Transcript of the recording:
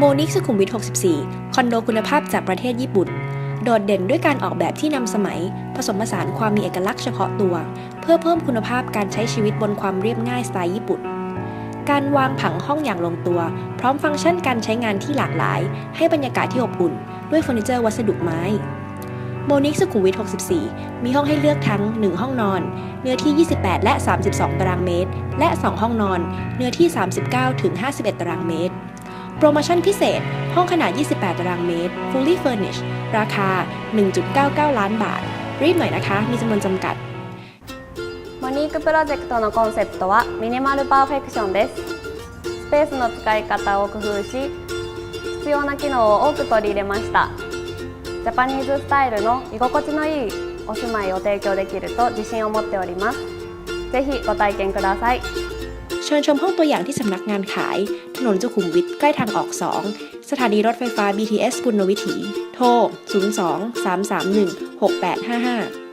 โมนิกสุขุมวิท 64 คอนโดคุณภาพจากประเทศญี่ปุ่น โดดเด่นด้วยการออกแบบที่นำสมัย ผสมผสานความมีเอกลักษณ์เฉพาะตัว เพื่อเพิ่มคุณภาพการใช้ชีวิตบนความเรียบง่ายสไตล์ญี่ปุ่น การวางผังห้องอย่างลงตัว พร้อมฟังก์ชันการใช้งานที่หลากหลาย ให้บรรยากาศที่อบอุ่น ด้วยเฟอร์นิเจอร์วัสดุไม้โมนิกสุขุมวิท 64 มีห้องให้เลือกทั้ง 1 ห้องนอน เนื้อที่ 28 และ 32 ตารางเมตร และ 2 ห้องนอน เนื้อที่ 39 ถึง 51 ตารางเมตร โปรโมชั่นพิเศษ ห้องขนาด 28 ตารางเมตร fully furnished ราคา 1.99 ล้านบาท รีบหน่อยนะคะ มีจำนวนจำกัด モニークプロジェクトのコンセプトはミニマルパーフェクションですスペースの使い方を工夫し必要な機能を多く取り入れましたジャパニーズスタイルの居心地のいいお住まいを提供できると自信を持っておりますぜひご体験ください เชิญชมห้องตัวอย่างที่สำนักงานขาย ถนนสุขุมวิทใกล้ทางออก 2 สถานีรถไฟฟ้า BTS ปุณณวิถี โทร 02 331 6855